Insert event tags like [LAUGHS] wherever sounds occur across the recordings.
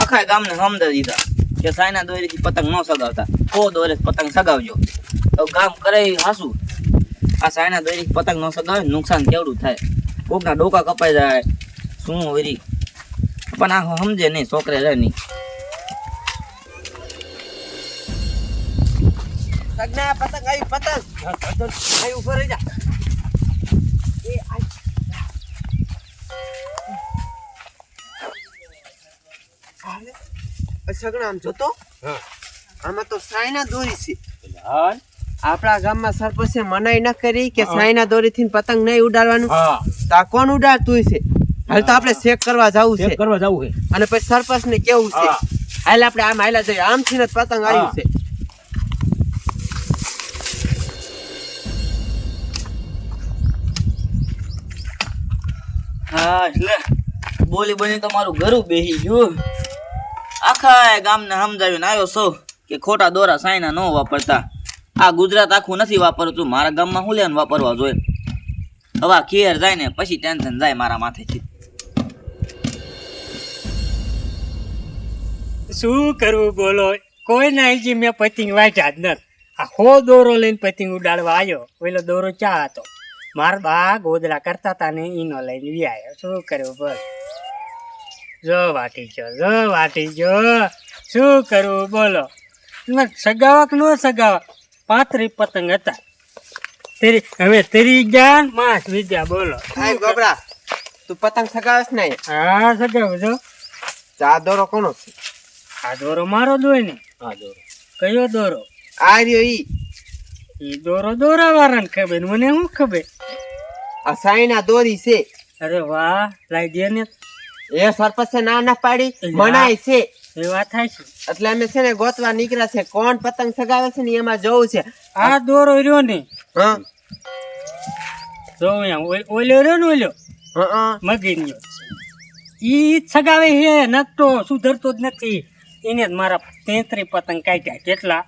આખા ગામને સમજાવી દીધા કે સાયના દોરીથી પતંગ ન સગાવતા. કો દોરે પતંગ સગાવજો. તો ગામ કરે હાસું. આ સાયના દોરી પતંગ ન સગાવે નુકસાન કેવડું થાય? કોકના ડોકા કપાઈ જાય. શું વરી? પણ આ સમજે નહીં છોકરે રહે નહીં. સગના પતંગ આવી પતંગ. આવી ઊભો રહી જા. એ આ આ આમ જોતો આમાં તો સાયના દોરી છે. આપણા ગામમાં સરપંચે મનાઈ ન કરી કે સાયના દોરીથી પતંગ નહીં ઉડાડવાનું. હા. તો કોણ ઉડાડતું છે હાલ તો આપણે ચેક કરવા જવું છે. કરવા જવું છે. અને પછી સરપંચ ને કેવું છે? હાલ આપણે આમ હાલા જઈએ. આમથી ને પતંગ આવ્યું છે. હા એટલે બોલી બની તમારું ઘરું બેહી ગયું. આખા ગામને સમજાવીને આવ્યો છો કે ખોટા દોરા સાયના ન વાપરતા. આ ગુજરાત આખું નથી વાપરતું, મારા ગામમાં હું લેવાનું વાપરવા જોઈએ. હવા ખેર જાય ને પછી ટેન્શન જાય મારા માથેથી. શું કરવું બોલો? કોઈ ના હજી મેં પતિંગ વાંચ્યા જ નથી. આ હો દોરો લઈને પતિંગ ઉડાડવા આવ્યો. પેલો દોરો ચા હતો. મારા બા ગોદડા કરતા હતા ને એનો લઈને વ્યાયો. શું કરવું બોલ? જો વાટી ગયો જો વાટી ગયો. શું કરવું બોલો. ના સગાવા કે ન સગાવા પાંત્રી પતંગ હતા. તેરી હવે તેરી જ્ઞાન માસ વિદ્યા બોલો. ગોબરા તું પતંગ સગાવસ નહીં. હા સગાવું છો. ચા દોરો કોનો છે? આ દોરો મારો દોય ને આ દોરો. કયો દોરો? આ રહ્યો ઈ. ઈ દોરો દોરા વાળાને ખબર મને શું ખબર? આ સાઈના દોરી છે. અરે વાહ લાઈ દે ને. એ સરપંચે ના ના પાડી મનાય છે. એ વાત થાય છે. એટલે અમે છે ને ગોતવા નીકળ્યા છે. કોણ પતંગ સગાવે છે ને એમાં જોવું છે. આ દોરો રહ્યો ને. હા. જોઉં ઓલ્યો રહ્યો ને ઓલ્યો? હા મગીન્યો ઈ સગાવે છે નકતો સુધરતો જ નથી. એને જ મારા તેત્રી પતંગ કાઢ્યા. કેટલા?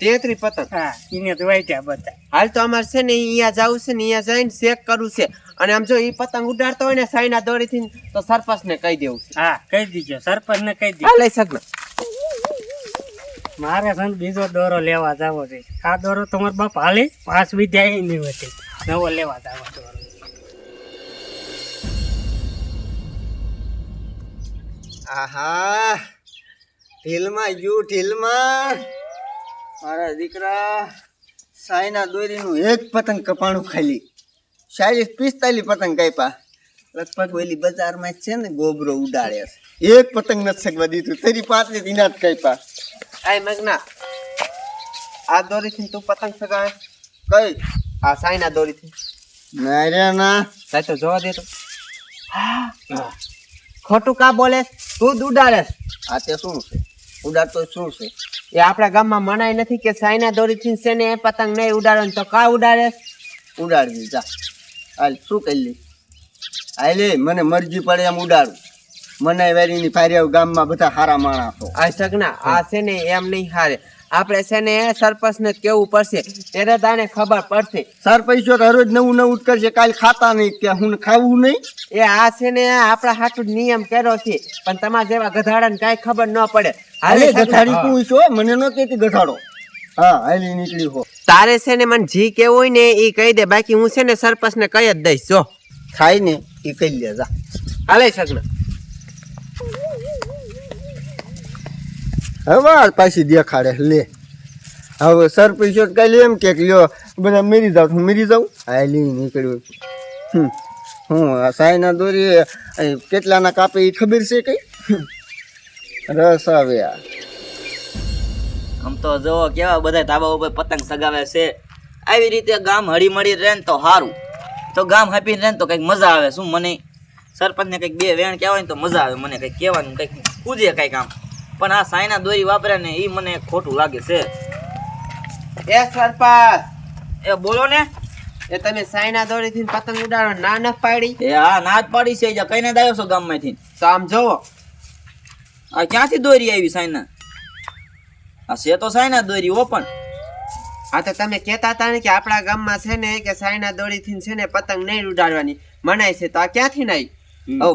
તેત્રી પતંગ. હા એને જ વાટ્યા બધા. હાલ તો અમારે છે ને અહીંયા જવું છે ને અહીંયા જઈને ચેક કરવું છે. અને આમ જો એ પતંગ ઉડાડતો હોય ને સાયના દોરીથી તો સરપંચ ને કહી દેવું છે. હા કહી દીજો. સરપંચ ને કહી દીજો. લઈ સગના મારે છે બીજો દોરો લેવા જવો છે. આ દોરો તમારો બાપ હાલે. પાંચ વિદ્યા એની હતી નવો લેવા જવો દોરો આહા. ઢીલમાં યુ ઢીલમાં. મારા દીકરા સાયના દોરીનું એક પતંગ કપાણું ખાલી ચાલીસ પિસ્તાલીસ પતંગ કાપ્યા. લગભગ ઓલી બજારમાં છે ને ગોબરો ઉડાડે છે. એક પતંગ નથી સગવા દીધું તરી પાંત્રીસ ઇનાત કાપ્યા. આય મગના આ દોરીથી તું પતંગ સગાવે? કઈ? આ સાયના દોરીથી. ના રે ના. સાય તો જોવા દે તો. ખોટું કા બોલે? તું જ ઉડાડે. આ તે શું છે? ઉડાડતો શું છે? એ આપણા ગામમાં મનાય નથી કે સાયના દોરીથી છે ને પતંગ નહીં ઉડાડવાનું તો કા ઉડાડે? ઉડાડવી જા. હાલ શું કરી લે? હાલે મને મરજી પડે એમ ઉડાડું. મને વેરીની ફાર્યા ગામમાં બધા હારા માણસો. આ સગના આ છે ને એમ નહીં હારે આપણે છે ને સરપંચને કેવું પડશે? ત્યારે તાને ખબર પડશે. સરપંચ તો હરોજ નવું નવું કરશે કાલ ખાતા નહીં કે હું ખાવું નહીં? એ આ છે ને આપણા હાટુ નિયમ કર્યો છે. પણ તમારા જેવા ગધાડા ને કાંઈ ખબર ન પડે. હાલે ગધાડી તું છો મને ન કહેતી ગધાડો. હા હાલી નીકળી હો. તારે છે ને મને જી કેવું હોય ને એ કહી દે. બાકી હું છે ને સરપંચ ને કહી જ દઈશ જો. થાય ને એ કહી લે જા. હાલે સગના હવે પાછી દેખાડે લે. હવે સરપંચ કઈ એમ કે લ્યો બધા મેરી જાવ હું મેરી જાઉં? હાલી નીકળ્યું. હમ. હું આ સાયના દોરી કેટલાના કાપે એ ખબર છે કઈ? રસ આવે આ. આમ તો જો કેવા બધા ધાબા ઉપર પતંગ સગાવે છે. આવી રીતે ગામ હળી મળી રહે ને તો સારું તો ગામ હાપીને રહે ને તો કંઈક મજા આવે શું મને? સરપંચને કંઈક બે વેણ કહેવાય ને તો મજા આવે મને કંઈક કહેવાનું કંઈક પૂજે કંઈક આમ. પણ આ સાયના દોરી વાપરે ને એ મને ખોટું લાગે છે. એ સરપંચ! એ બોલો ને. એ તમે સાયના દોરીથી પતંગ ઉડાડો ના ન પાડી? એ હા ના જ પાડી છે કઈને દાયો છો ગામમાંથી. તો આમ જોવો આ ક્યાંથી દોરી આવી સાયના? આ છે તો સાયના દોરી ઓ પણ. આ તો તમે કહેતા હતા ને કે આપણા ગામમાં છે ને કે સાયના દોરીથી છે ને પતંગ નહીં ઉડાડવાની. મનાય છે તો આ ક્યાંથી નહીં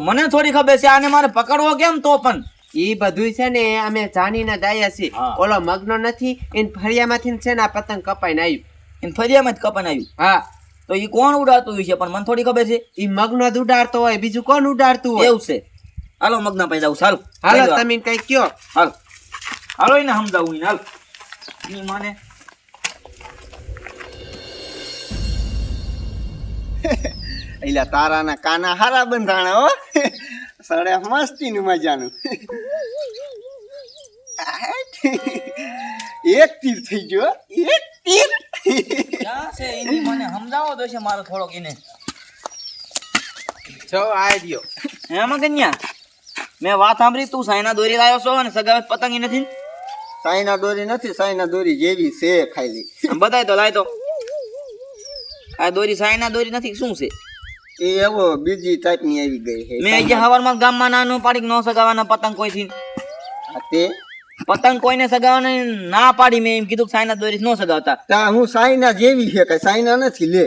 મને થોડી ખબર છે આને મારે પકડવો કેમ તો પણ? ઈ બધું છે ને અમે જાણીને દાયા છીએ. ઓલો મગનો નથી એને ફરિયામાંથી છે ને આ પતંગ કપાઈને આવ્યું એને ફરિયામાં જ કપાઈને આવ્યું હા. તો એ કોણ ઉડાડતું હોય છે પણ મને થોડી ખબર છે? ઈ મગનો જ ઉડાડતો હોય બીજું કોણ ઉડાડતું હોય? એવું છે. હાલો મગના પૈસા આવું હાલો તમે કઈ કયો. હાલ. હાલો એને સમજાવું એને હાલ. ઈ માને એટલે તારાના કાના હારા બંધાણા હો. સડે મસ્તીનું મજાનું. એક તીર થઈ ગયો એક તીર. ક્યાં છે? એની મને સમજાવો તો છે મારો થોડોક એને. છો આ રહ્યો. એમાં કન્યા મેં વાત સાંભળી તું સાયના દોરી લાવ્યો છો અને સગાવત પતંગ નથી સાઈના દોરી નથી સાઈના દોરી જેવી છે ખાલી. બતાય તો લાય તો. આ દોરી સાયના દોરી નથી શું છે? એ એવો બીજી ટાઈપની આવી ગઈ છે. મેં આજે હવારમાં ગામમાં નાનું પાડી ન સગાવાના પતંગ કોઈથી? તે? પતંગ કોઈને સગાવવાની ના પાડી મેં એમ કીધું કે સાયના દોરી ન સગાવતા. તા હું સાઈના જેવી છે કઈ સાઈના નથી લે.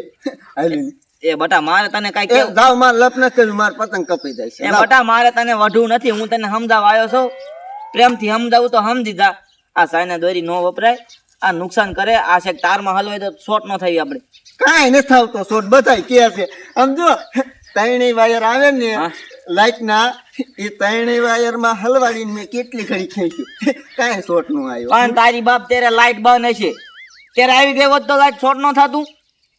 એ બટા મારે તને કઈ કે જાવ માર લપ ન કર્યું માર પતંગ કપાઈ જાય છે. એ બટા મારે તને વઢું નથી હું તને સમજાવવા આવ્યો છું. પ્રેમથી સમજાવું તો સમજી જા. આ સાયના દોરી ન વપરાય આ નુકસાન કરે આ છે તારમાં હોય તો શોર્ટ ન થઈ આપણે. કાંઈ નથી આવતો શોટ બધાય કે છે. આમ જો ત્રણેય વાયર આવે ને લાઈટ ના એ ત્રણેય વાયરમાં હલવાડીને મેં કેટલી ઘડી ખેંચ્યું. કાંઈ શોટનું આવ્યો. પણ તારી બાપ તેરે લાઈટ બંધ હશે. ત્યારે આવી ગયો તો લાઈટ શોર્ટ ન થતું.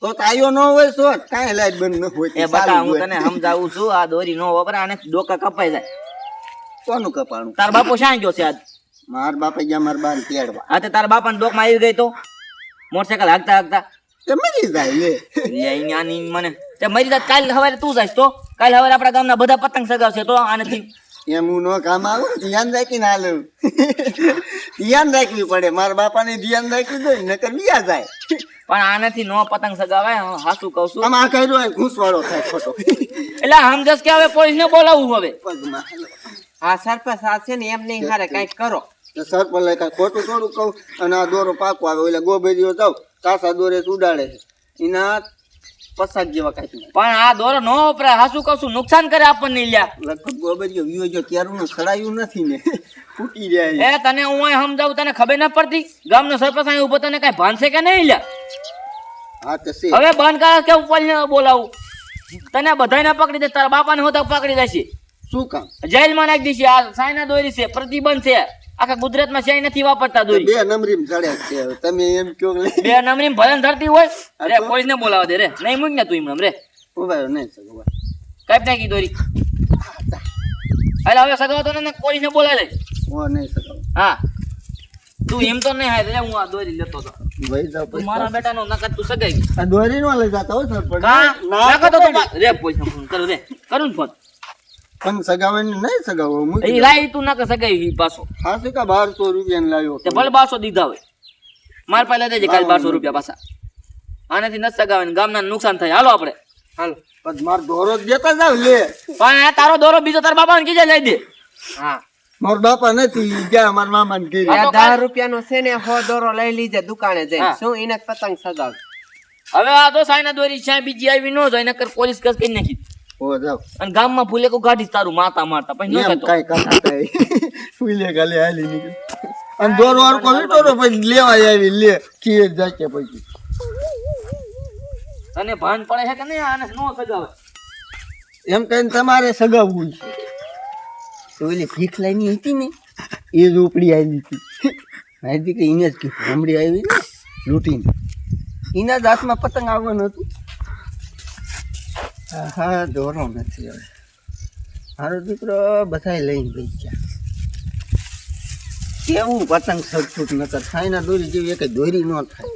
તો તાયો નો હોય શોટ કાંઈ લાઈટ બંધ ન હોય એ બતા હું તને સમજાવું છું આ દોરી ન વપરાય અને ડોકા કપાઈ જાય. કોનું કપાણું? તાર બાપુ શ્યાં ગયો છે આજ. માર બાપા ગયા માર બાર તેડવા. આ તે તારા બાપાને ડોકમાં આવી ગઈ તો? મોટરસાયકલ હાકતા હાકતા. તે મરી જાય લે લે અહીંયા ની મને. તે મરી જાય કાલ સવારે તું જાય તો? કાલ સવારે આપણા ગામના બધા પતંગ સગાવશે તો આનેથી. એમ હું નો કામ આવું ધ્યાન રાખીને હાલું. ધ્યાન રાખવી પડે. મારા બાપાને ધ્યાન રાખવી જોઈએ નકર વિયા જાય. પણ આનાથી નો પતંગ સગાવાય હું હાસુ કહું છું? આમાં આ કર્યો હોય ઘૂસવાળો થાય ખોટો. એટલે સમજસ કે હવે પોલીસ ને બોલાવવું હવે? હા સરપંચ આ છે ને એમ નહીં હારે કંઈક કરો. સરપંચ કાંઈ ખોટું થોડું કહું અને આ દોરો પાકો આવે એટલે ગોબેરીઓ જાવ કાસા દોરે ઉડાડે છે. એના પસાદ જેવા કાંઈક નહીં. પણ આ દોરો નો વપરાય હાસુ કશું નુકસાન કરે આપણને લ્યા. લગભગ ગોબેરીઓ વિયો જો ખડાયું નથી ને. ફૂટી જાય. એ તને હું અહીં સમજાવું તને ખબર ના પડતી? ગામનો સરપંચ અહીં ઊભો તને કઈ ભાનશે કે નહીં લ્યા? હા તો હવે બંધ કર કે ઉપર બોલાવું? તને બધાને પકડી દે તારા બાપાને હોતા પકડી દેશે. શું કામ? જેલમાં નાખી દેશે આ સાયના દોરી છે પ્રતિબંધ છે. આખા ગુજરાતમાં સાય નથી વાપરતા દોરી બે નંબરી ચડે છે હવે. તમે એમ કયો બે નંબરી ભલન ધરતી હોય આ રે તો- પોલીસ ને બોલાવા દે રે. નહીં મૂક ને તું એમ રે. ઊભા નહીં સગવા કઈ નાખી દોરી. હાલ હવે સગાવતો ને પોલીસ ને બોલાવી લે. હું નહીં સગાવ. હા. તું એમ તો નહીં હાય રે હું આ દોરી લેતો તો ભાઈ જાવ તું મારા બેટાનો નકર તું સગાઈ આ દોરી નો લઈ જતા હો સર પણ ના નકર તો તું રે પોલીસ ને ફોન કરું રે. કરું ફોન. પણ સગાવવાની નહીં સગાવો એ મૂકી તું નકર સગાઈ પાછો. કા બારસો રૂપિયા લાવ્યો તે ભલે બારસો દીધા હોય. માર પાસે દેજે કાલ બારસો રૂપિયા પાછા. આનાથી નથી સગાવે ને ગામના નુકસાન થાય. હાલો આપણે. હાલો. પણ માર દોરો દેતા જાવ લે. પણ આ તારો દોરો બીજો તારા બાપાને કીધે લઈ દે. હા. મારા બાપા નથી ગયા મારા મામા ને. આ દસ છે ને હો દોરો લઈ લીજે દુકાને જઈને. શું એને પતંગ સગાવ હવે આ તો સાયના દોરી છે બીજી આવી ન જાય નકર પોલીસ કસ કરી નાખી. જાવ અને ગામમાં ફૂલે કો ગાડી તારું માતા માતા પછી ન કાંઈ કરતા ફૂલે ગાલે હાલી નીકળ. અને દોરો હરકો વીટોરો પછી લેવા આવી લે. ખીર જાકે પછી. તને ભાન પડે છે કે નહીં? આને નો સગાવે. એમ કહીને તમારે સગાવવું છે. તો ઓલી ભીખ લઈને હતી ને એ ઝૂંપડી આવી હતી. મારી દીકરી એને જ કીધું હમણાં આવી ને લૂંટીને. એના જ હાથમાં પતંગ આવવાનું હતું. હા હા, દોરો નથી હવે. મારો દીકરો બધાય લઈને ગઈ ગયા. કેવું પતંગ સગફૂટ નકર થાયના દોરી જેવી એક દોરી ન થાય.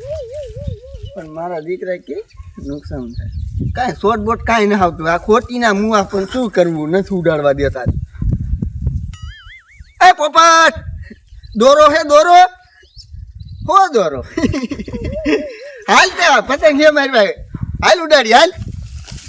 પણ મારા દીકરા કે નુકસાન થાય. કાંઈ શોર્ટ બોટ કાંઈ ના આવતું. આ ખોટીના મુવા પણ શું કરવું? નથી ઉડાડવા દેતા. એ પોપટ! દોરો હે, દોરો? હો, દોરો. [LAUGHS] હાલ તે પતંગ છે મારી ભાઈ હાલ ઉડાડી, હાલ.